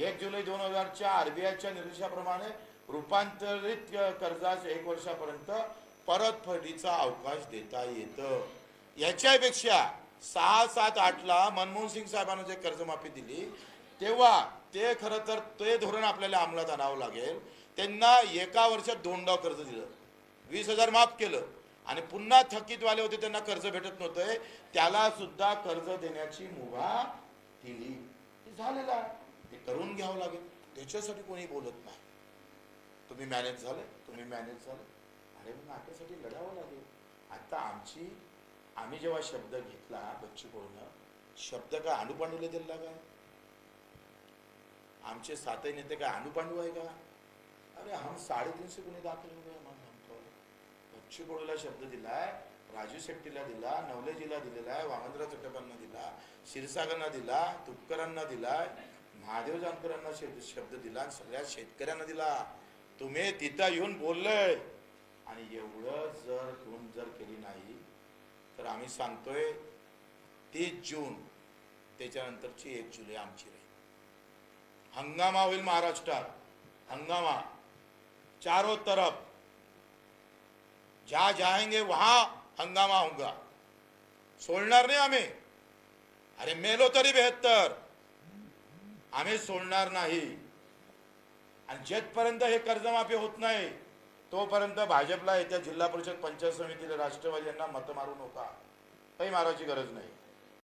एक जुलै दोन हजारच्या आरबीआयच्या निर्देशाप्रमाणे रूपांतरित कर्जास एक वर्षापर्यंत परतफेडीचा अवकाश देता येतं. याच्यापेक्षा सहा सात आठला मनमोहन सिंग साहेबांना जे कर्जमाफी दिली तेव्हा ते खरं तर ते धोरण आपल्याला अंमलात आणावं लागेल. त्यांना एका वर्षात दोनदा कर्ज दिलं. वीस हजार माफ केलं. आणि पुन्हा थकीतवाले होते त्यांना कर्ज भेटत नव्हते. त्याला सुद्धा कर्ज देण्याची मुभा दिली. झालेला हे करून घ्यावं लागेल. त्याच्यासाठी कोणी बोलत नाही. तुम्ही मॅनेज झालं तुम्ही मॅनेज झालं. अरे मग आपल्यासाठी लढावं लागेल. आता आमची आम्ही जेव्हा शब्द घेतला बच्चू कडून शब्द काय अनुपांडूला दिला काय आमचे सातही नेते काय अनुपांडू आहे का? अरे हम साडेतीनशे गुन्हे दाखल हो गए म्हणून म्हणतो बच्चू कडूला शब्द दिलाय राजू शेट्टीला दिला नवलेजीला दिलेला आहे वामनराव चट्टपांना दिला क्षीरसागरना दिला तुपकरांना दिलाय महादेव जानकरांना शब्द दिला आणि सगळ्या शेतकऱ्यांना दिला. तुम्ही तिथं येऊन बोललंय. आणि एवढं जर खून जर केली नाही तर आम्ही सांगतोय तीस जून त्याच्यानंतरची एक जुलै आमची राहील. हंगामा होईल महाराष्ट्रात. हंगामा. चारो तरफ. जहां जाएंगे वहां हंगामा होगा सोडणार नाही आम्ही. अरे मेलो तरी बेहत्तर. आम्ही सोडणार नाही. आणि जेथपर्यंत हे कर्जमाफी होत नाही तोपर्यंत भाजपला येत्या जिल्हा परिषद पंचायत समितीला राष्ट्रवादी यांना मतं मारू नका काही मारायची गरज नाही.